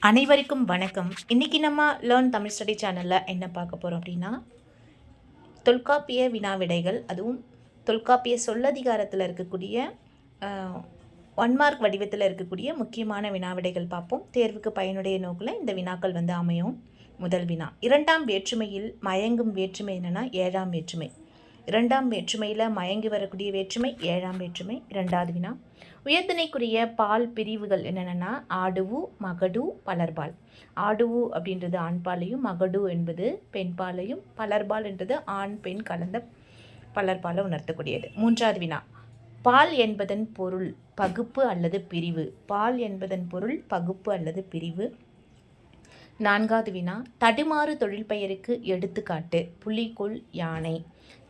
அனைவருக்கும் வணக்கம். இன்றைக்கி நம்ம லேர்ன் தமிழ் ஸ்டடி சேனலில் என்ன பார்க்க போகிறோம் அப்படின்னா தொல்காப்பிய வினாவிடைகள் அதுவும் தொல்காப்பிய சொல்லதிகாரத்தில் இருக்கக்கூடிய ஒன் மார்க் வடிவத்தில் இருக்கக்கூடிய முக்கியமான வினாவிடைகள் பார்ப்போம். தேர்வுக்கு பயனுடைய நோக்கில் இந்த வினாக்கள் வந்து அமையும். முதல் வினா. இரண்டாம் வேற்றுமையில் மயங்கும் வேற்றுமை என்னென்னா ஏழாம் வேற்றுமை. இரண்டாம் வேற்றுமையில் மயங்கி வரக்கூடிய வேற்றுமை ஏழாம் வேற்றுமை இரண்டாவது வினா. உயர்திணைக்குரிய பால் பிரிவுகள் என்னென்னா ஆடுவு மகடு பலர்பால். ஆடுவு அப்படின்றது ஆண்பாலையும் மகடு என்பது பெண்பாலையும் பலர்பால் என்றது ஆண் பெண் கலந்த பலர்பாலை உணர்த்தக்கூடியது. மூன்றாவது வினா. பால் என்பதன் பொருள் பகுப்பு அல்லது பிரிவு. பால் என்பதன் பொருள் பகுப்பு அல்லது பிரிவு. நான்காவது வினா. தடுமாறு தொழில் பெயருக்கு எடுத்துக்காட்டு. புலிக்குள் யானை.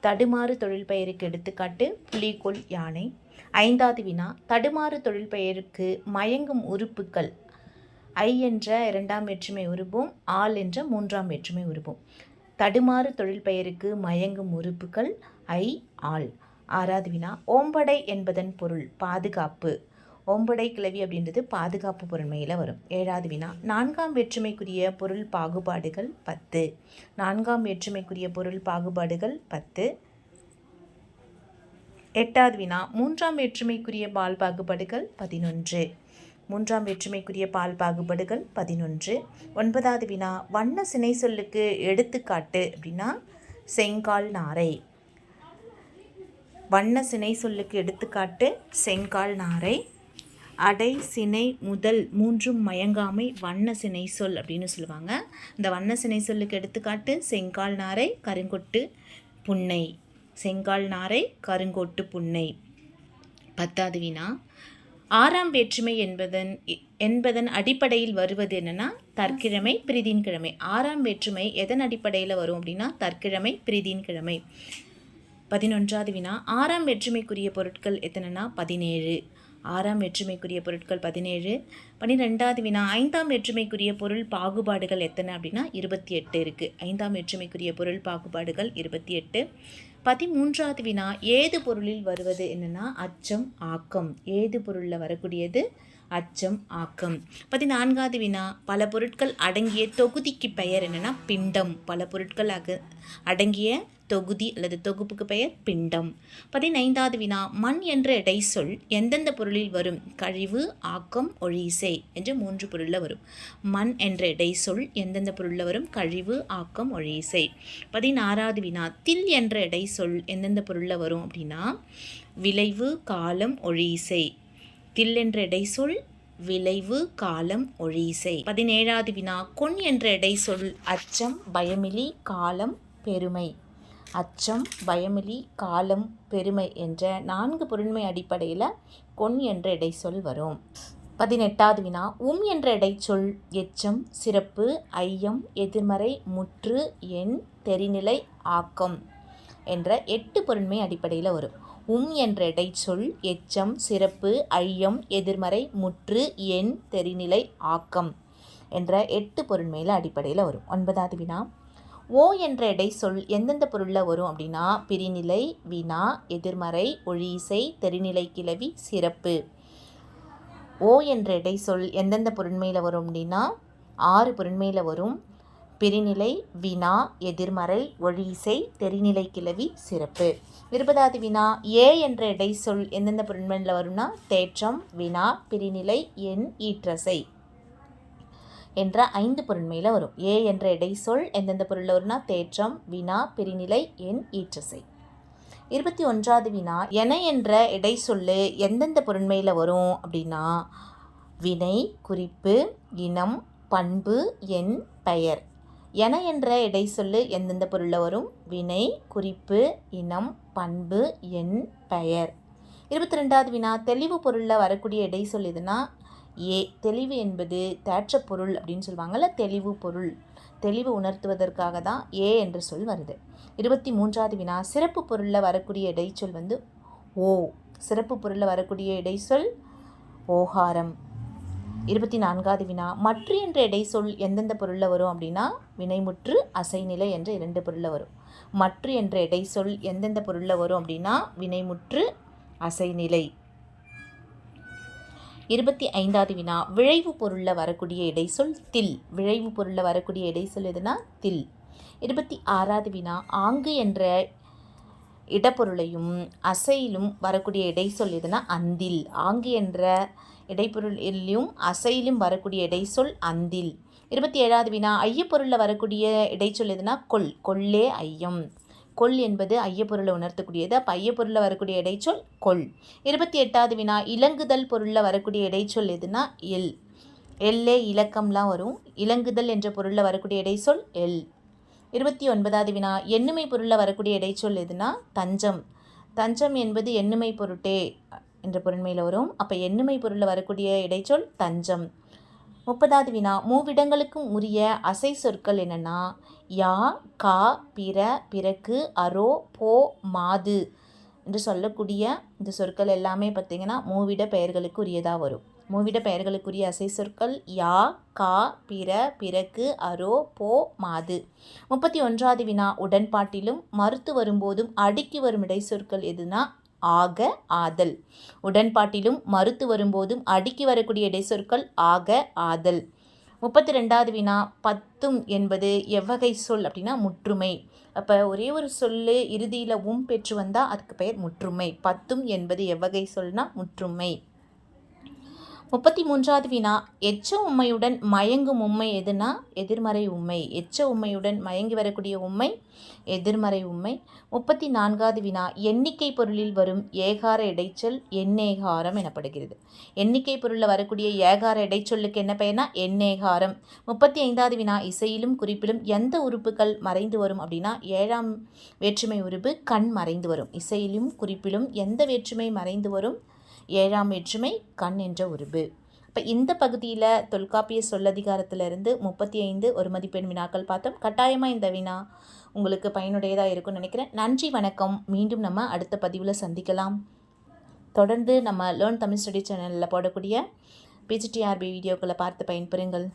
தடுமாறு தொழில் பெயருக்கு எடுத்துக்காட்டு புலிகொள் யானை. ஐந்தாவது வினா தடுமாறு தொழில் பெயருக்கு மயங்கும் உறுப்புக்கள் ஐ என்ற இரண்டாம் வேற்றுமை உருவம் ஆள் என்ற மூன்றாம் வேற்றுமை உருவம் தடுமாறு தொழில் பெயருக்கு மயங்கும் உறுப்புகள் ஐ ஆள் ஆறாவது வினா ஓம்படை என்பதன் பொருள் பாதுகாப்பு. ஒம்படை கிளவி அப்படின்றது பாதுகாப்பு பொருண்மையில் வரும். ஏழாவது வினா நான்காம் வேற்றுமைக்குரிய பொருள் பாகுபாடுகள் பத்து. நான்காம் வேற்றுமைக்குரிய பொருள் பாகுபாடுகள் பத்து. எட்டாவது வினா மூன்றாம் வேற்றுமைக்குரிய பால் பாகுபாடுகள் பதினொன்று. மூன்றாம் வேற்றுமைக்குரிய பால் பாகுபாடுகள் பதினொன்று. ஒன்பதாவது வினா வண்ண சினை சொல்லுக்கு எடுத்துக்காட்டு அப்படின்னா செங்கால் நாரை. வண்ண சினை சொல்லுக்கு எடுத்துக்காட்டு செங்கால் நாரை. அடை சினை முதல் மூன்றும் மயங்காமை வண்ண சினை சொல் அப்படின்னு சொல்லுவாங்க. இந்த வண்ண சினை சொல்லுக்கு எடுத்துக்காட்டு செங்கால் நாரை கருங்கொட்டு புன்னை. செங்கால் நாரை கருங்கோட்டு புன்னை. பத்தாவது வினா ஆறாம் வேற்றுமை என்பதன் என்பதன் அடிப்படையில் வருவது என்னென்னா தற்கிழமை பிரிதின் கிழமை. ஆறாம் வேற்றுமை எதன் அடிப்படையில் வரும் அப்படின்னா தற்கிழமை பிரிதின் கிழமை. பதினொன்றாவது வினா ஆறாம் வேற்றுமைக்குரிய பொருட்கள் எத்தனைனா பதினேழு. ஆறாம் வேற்றுமைக்குரிய பொருட்கள் பதினேழு. பன்னிரெண்டாவது வினா ஐந்தாம் வேற்றுமைக்குரிய பொருள் பாகுபாடுகள் எத்தனை அப்படின்னா இருபத்தி எட்டு இருக்குது ஐந்தாம் வேற்றுமைக்குரிய பொருள் பாகுபாடுகள் இருபத்தி எட்டு. பதிமூன்றாவது வினா ஏது பொருளில் வருவது என்னென்னா அச்சம் ஆக்கம். ஏது பொருளில் வரக்கூடியது? அச்சம் ஆக்கம். பதினான்காவது வினா பல பொருட்கள் அடங்கிய தொகுதிக்கு பெயர் என்னென்னா பிண்டம். பல பொருட்கள் அக அடங்கிய தொகுதி அல்லது தொகுப்புக்கு பெயர் பிண்டம். பதினைந்தாவது வினா மண் என்ற எடை சொல் எந்தெந்த பொருளில் வரும்? கழிவு ஆக்கம் ஒழிசை என்று மூன்று பொருளில் வரும். மண் என்ற இடை சொல் எந்தெந்த பொருளில் வரும்? கழிவு ஆக்கம் ஒழிசை. பதினாறாவது வினா தில் என்ற எடை சொல் எந்தெந்த பொருளில் வரும் அப்படின்னா விளைவு காலம் ஒழிசை. தில் என்ற இடை சொல் விளைவு காலம் ஒழிசை. பதினேழாவது வினா கொன் என்ற இடை சொல் அச்சம் பயமிலி காலம் பெருமை. அச்சம் பயமிலி காலம் பெருமை என்ற நான்கு பொருண்மை அடிப்படையில் கொன் என்ற இடைச்சொல் வரும். பதினெட்டாவது வினா உம் என்ற இடைச்சொல் எச்சம் சிறப்பு ஐயம் எதிர்மறை முற்று எண் தெரிநிலை ஆக்கம் என்ற எட்டு பொருண்மை அடிப்படையில் வரும். உம் என்ற இடைச்சொல் எச்சம் சிறப்பு ஐயம் எதிர்மறை முற்று எண் தெரிநிலை ஆக்கம் என்ற எட்டு பொருண்மையில் அடிப்படையில் வரும். ஒன்பதாவது வினா ஓ என்ற இடை சொல் எந்தெந்த பொருளில் வரும் அப்படின்னா பிரிநிலை வினா எதிர்மறை ஒழிசை தெரிநிலை கிளவி சிறப்பு. ஓ என்ற இடை சொல் எந்தெந்த பொருண்மையில் வரும் அப்படின்னா ஆறு பொருண்மையில் வரும். பிரிநிலை வினா எதிர்மறை ஒழிசை தெரிநிலை கிளவி சிறப்பு. இருபதாவது வினா ஏ என்ற இடை சொல் எந்தெந்த பொருண்மையில் வரும்னா தேற்றம் வினா பிரிநிலை எண் ஈற்றசை. என்ற ஐந்து பொருண்மையில் வரும். ஏ என்ற இடை சொல் எந்தெந்த பொருளில் வரும்னா தேற்றம் வினா பிரிநிலை எண் ஈற்றசை. இருபத்தி ஒன்றாவது வினா என என்ற இடை எந்தெந்த பொருண்மையில் வரும் அப்படின்னா வினை குறிப்பு இனம் பண்பு எண் பெயர். என என்ற இடை எந்தெந்த பொருளில் வரும்? வினை குறிப்பு இனம் பண்பு எண் பெயர். இருபத்தி ரெண்டாவது வினா தெளிவு பொருளில் வரக்கூடிய இடை சொல் எதுனா ஏ தெளிவு என்பது தேற்ற பொருள் அப்படின்னு சொல்லுவாங்கள்ல தெளிவு பொருள். தெளிவு உணர்த்துவதற்காக தான் ஏ என்ற சொல் வருது. இருபத்தி மூன்றாவது வினா சிறப்பு பொருளில் வரக்கூடிய இடைச்சொல் வந்து ஓ. சிறப்பு பொருளில் வரக்கூடிய இடைச்சொல் ஓகாரம் இருபத்தி நான்காவது வினா மற்ற என்ற இடைச்சொல் எந்தெந்த பொருளில் வரும் அப்படின்னா வினைமுற்று அசைநிலை என்ற இரண்டு பொருளில் வரும். மற்ற என்ற இடைச்சொல் எந்தெந்த பொருளில் வரும் அப்படின்னா வினைமுற்று அசைநிலை. இருபத்தி ஐந்தாவது வினா விளைவு பொருளில் வரக்கூடிய இடைச்சொல் தில். விளைவு பொருளில் வரக்கூடிய இடைச்சொல் எதுனா? தில். இருபத்தி ஆறாவது வினா ஆங்கு என்ற இடப்பொருளையும் அசையிலும் வரக்கூடிய இடைச்சொல் எதுனா? அந்தில். ஆங்கு என்ற இடைப்பொருளிலும் அசையிலும் வரக்கூடிய இடைச்சொல் அந்தில். இருபத்தி ஏழாவது வினா ஐயப்பொருளில் வரக்கூடிய இடைச்சொல் எதுனா? கொல். கொல்லே ஐயம். கொல் என்பது ஐயப்பொருளை உணர்த்தக்கூடியது. அப்போ ஐயப்பொருளில் வரக்கூடிய இடைச்சொல் கொல். இருபத்தி எட்டாவது வினா இலங்குதல் பொருளில் வரக்கூடிய இடைச்சொல் எதுனா எல். எல்லே இலக்கம்லாம் வரும். இலங்குதல் என்ற பொருளில் வரக்கூடிய இடைச்சொல் எல். இருபத்தி ஒன்பதாவது வினா எண்ணுமை பொருளில் வரக்கூடிய இடைச்சொல் எதுனா தஞ்சம். தஞ்சம் என்பது எண்ணுமை பொருட்டே என்ற பொருண்மையில் வரும். அப்போ எண்ணுமை பொருளில் வரக்கூடிய இடைச்சொல் தஞ்சம். முப்பதாவது வினா மூவிடங்களுக்கும் உரிய அசை சொற்கள் என்னென்னா யா கா பிற பிறக்கு அரோ போ மாது என்று சொல்லக்கூடிய இந்த சொற்கள் எல்லாமே பார்த்திங்கன்னா மூவிட பெயர்களுக்கு உரியதாக வரும். மூவிட பெயர்களுக்குரிய அசை சொற்கள் யா கா பிற பிறக்கு அரோ போ மாது. முப்பத்தி ஒன்றாவது வினா உடன்பாட்டிலும் மறுத்து வரும்போதும் அடுக்கி வரும் இடை சொற்கள் எதுனா ஆக ஆதல். உடன்பாட்டிலும் மறுத்து வரும்போதும் அடுக்கி வரக்கூடிய இடைச்சொற்கள் ஆக ஆதல். முப்பத்தி ரெண்டாவது வினா பத்தும் என்பது எவ்வகை சொல் அப்படின்னா முற்றுமை. அப்போ ஒரே ஒரு சொல்லு இறுதியில் உம் பெற்று வந்தால் அதுக்கு பெயர் முற்றுமை. பத்தும் என்பது எவ்வகை சொல்னா முற்றுமை. முப்பத்தி மூன்றாவது வினா எச்ச உண்மையுடன் மயங்கும் உண்மை எதுனா? எதிர்மறை உண்மை எச்ச உண்மையுடன் மயங்கி வரக்கூடிய உண்மை எதிர்மறை உண்மை முப்பத்தி நான்காவது வினா எண்ணிக்கை பொருளில் வரும் ஏகார இடைச்சொல் எண்ணேகாரம் எனப்படுகிறது. எண்ணிக்கை பொருளில் வரக்கூடிய ஏகார இடைச்சொல்லுக்கு என்ன பெயர்னா? எண்ணேகாரம். முப்பத்தி ஐந்தாவது வினா இசையிலும் குறிப்பிலும் எந்த உறுப்புகள் மறைந்து வரும் அப்படின்னா? ஏழாம் வேற்றுமை உறுப்பு கண் மறைந்து வரும். இசையிலும் குறிப்பிலும் எந்த வேற்றுமை மறைந்து வரும்? ஏழாம் வேற்றுமை கண் என்ற உருபு இப்போ இந்த பகுதியில் தொல்காப்பிய சொல்லதிகாரத்திலிருந்து முப்பத்தி ஐந்து ஒரு மதிப்பெண் வினாக்கள் பார்த்தோம். கட்டாயமாக இந்த வினா உங்களுக்கு பயனுடையதாக இருக்கும்னு நினைக்கிறேன். நன்றி வணக்கம். மீண்டும் நம்ம அடுத்த பதிவில் சந்திக்கலாம். தொடர்ந்து நம்ம லேர்ன் தமிழ் ஸ்டடி சேனலில் போடக்கூடிய பிஜிடிஆர்பி வீடியோக்களை பார்த்து பயன்பெறுங்கள்.